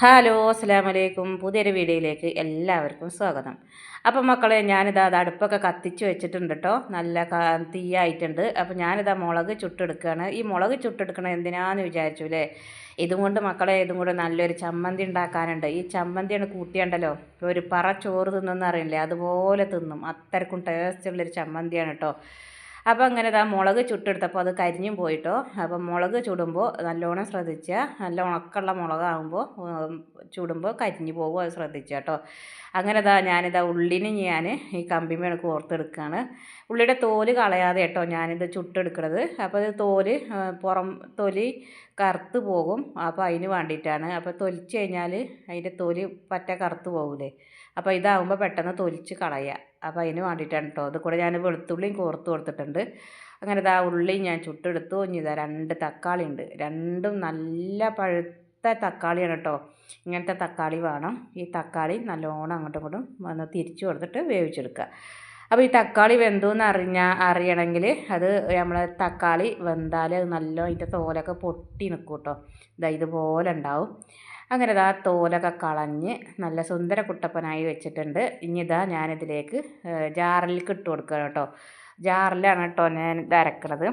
Hello അസ്സാം വലൈക്കും പുതിയൊരു വീഡിയോയിലേക്ക് എല്ലാവർക്കും സ്വാഗതം. അപ്പം മക്കളെ ഞാനിതാ അത് അടുപ്പൊക്കെ കത്തിച്ച് വെച്ചിട്ടുണ്ട് കേട്ടോ നല്ല തീയായിട്ടുണ്ട്. അപ്പം ഞാനിതാ മുളക് ചുട്ടെടുക്കുകയാണ് ഈ മുളക് ചുട്ടെടുക്കണം എന്തിനാന്ന് വിചാരിച്ചു അല്ലേ ഇതും കൊണ്ട് മക്കളെ ഇതും കൂടെ നല്ലൊരു ചമ്മന്തി ഉണ്ടാക്കാനുണ്ട്. ഈ ചമ്മന്തിയാണ് കൂട്ടിയുണ്ടല്ലോ. ഒരു പറ ചോറ് തിന്നുന്ന അതുപോലെ തിന്നും. അത്രക്കും ടേസ്റ്റുള്ളൊരു ചമ്മന്തിയാണ് കേട്ടോ അപ്പോൾ അങ്ങനെ ഇതാ മുളക് ചുട്ടെടുത്തപ്പോൾ അത് കരിഞ്ഞും പോയിട്ടോ. അപ്പം മുളക് ചുടുമ്പോൾ നല്ലോണം ശ്രദ്ധിക്കുക നല്ല ഉണക്കമുള്ള മുളകാകുമ്പോൾ ചുടുമ്പോൾ കരിഞ്ഞു പോകും അത് ശ്രദ്ധിക്കുക കേട്ടോ അങ്ങനെ ഇതാ ഞാനിതാ ഉള്ളിന് ഞാൻ ഈ കമ്പിമേണ് കോർത്തെടുക്കുകയാണ് ഉള്ളിയുടെ തോൽ കളയാതെ കേട്ടോ ഞാനിത് ചുട്ടെടുക്കുന്നത് അപ്പോൾ ഇത് തോൽ പുറം തൊലി കറുത്ത് പോകും. അപ്പോൾ അതിന് വേണ്ടിയിട്ടാണ്. അപ്പോൾ തൊലിച്ച് കഴിഞ്ഞാൽ അതിന്റെ തൊലി പറ്റ കറുത്ത് പോകില്ലേ അപ്പോൾ ഇതാകുമ്പോൾ പെട്ടെന്ന് തൊലിച്ച് കളയുക അപ്പോൾ അതിന് വേണ്ടിയിട്ടാണ് കേട്ടോ അത് കൂടെ ഞാൻ വെളുത്തുള്ളിയും കോർത്ത് കൊടുത്തിട്ടുണ്ട്. അങ്ങനെ ഇതാ ഉള്ളി ഞാൻ ചുട്ടെടുത്തു. ഇനി ഇതാ രണ്ട് തക്കാളി ഉണ്ട് രണ്ടും നല്ല പഴുത്ത തക്കാളിയാണ് കേട്ടോ ഇങ്ങനത്തെ തക്കാളി വേണം. ഈ തക്കാളി നല്ലോണം അങ്ങോട്ടും ഇങ്ങോട്ടും വന്ന് തിരിച്ചു കൊടുത്തിട്ട് വേവിച്ചെടുക്കുക. അപ്പോൾ ഈ തക്കാളി വെന്തു എന്ന് അറിഞ്ഞാൽ അറിയണമെങ്കിൽ അത് നമ്മൾ തക്കാളി വെന്താൽ അത് നല്ല അതിന്റെ തോലൊക്കെ പൊട്ടി നിൽക്കും കേട്ടോ ഇതാ ഇതുപോലെ ഉണ്ടാവും. അങ്ങനെ ഇതാ തോലൊക്കെ കളഞ്ഞ് നല്ല സുന്ദര കുട്ടപ്പനായി വെച്ചിട്ടുണ്ട്. ഇനി ഇതാ ഞാനിതിലേക്ക് ജാറിലേക്ക് ഇട്ട് കൊടുക്കുക കേട്ടോ. ജാറിലാണ് കേട്ടോ ഞാൻ ഇത് അരക്കണത്.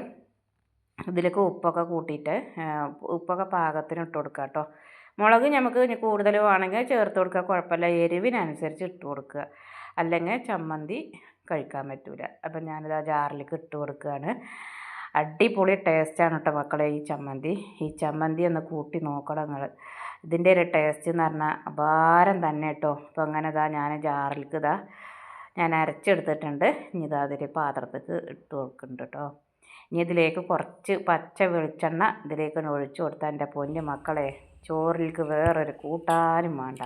ഇതിലേക്ക് ഉപ്പൊക്കെ കൂട്ടിയിട്ട് ഉപ്പൊക്കെ പാകത്തിന് ഇട്ട് കൊടുക്കുക കേട്ടോ. മുളക് നമുക്ക് ഇനി കൂടുതൽ വേണമെങ്കിൽ ചേർത്ത് കൊടുക്കുക കുഴപ്പമില്ല. എരിവിനനുസരിച്ച് ഇട്ട് കൊടുക്കുക. അല്ലെങ്കിൽ ചമ്മന്തി കഴിക്കാൻ പറ്റില്ല അപ്പം ഞാനിത് ആ ജാറിലേക്ക് ഇട്ട് കൊടുക്കുകയാണ്. അടിപൊളി ടേസ്റ്റാണ് കേട്ടോ മക്കളെ ഈ ചമ്മന്തി. ഈ ചമ്മന്തി ഒന്ന് കൂട്ടി നോക്കണം നിങ്ങൾ. ഇതിന്റെ ഒരു ടേസ്റ്റ് എന്ന് പറഞ്ഞാൽ അപാരം തന്നെ കേട്ടോ. അപ്പോൾ അങ്ങനെ ഇതാ ഞാൻ ജാറിലേക്ക് ഇതാ ഞാൻ അരച്ചെടുത്തിട്ടുണ്ട്. ഇനി ഇതാ അതിൽ പാത്രത്തേക്ക് ഇട്ട് കൊടുക്കുന്നുണ്ട് കേട്ടോ. ഇനി ഇതിലേക്ക് കുറച്ച് പച്ച വെളിച്ചെണ്ണ ഇതിലേക്ക് ഒഴിച്ചു കൊടുത്താൽ എന്റെ പൊന്നു മക്കളെ ചോറിലേക്ക് വേറൊരു കൂട്ടാനും വേണ്ട.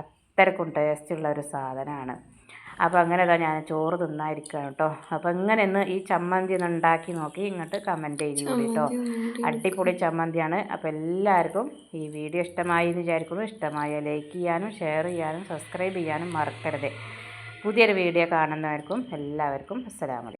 അത്രക്കും ടേസ്റ്റുള്ള ഒരു സാധനമാണ്. അപ്പോൾ അങ്ങനെ ഇതാ ഞാൻ ചോറ് തിന്നായിരിക്കുകയാണ് കേട്ടോ. അപ്പോൾ ഇങ്ങനെ ഒന്ന് ഈ ചമ്മന്തി ഒന്ന് ഉണ്ടാക്കി നോക്കി ഇങ്ങോട്ട് കമന്റ് ചെയ്ത് കേട്ടോ. അടിപൊളി ചമ്മന്തിയാണ്. അപ്പോൾ എല്ലാവർക്കും ഈ വീഡിയോ ഇഷ്ടമായി എന്ന് വിചാരിക്കുന്നു. ഇഷ്ടമായ ലൈക്ക് ചെയ്യാനും ഷെയർ ചെയ്യാനും സബ്സ്ക്രൈബ് ചെയ്യാനും മറക്കരുത്. പുതിയൊരു വീഡിയോ കാണുന്നവർക്കും എല്ലാവർക്കും അസ്സലാമലൈക്കും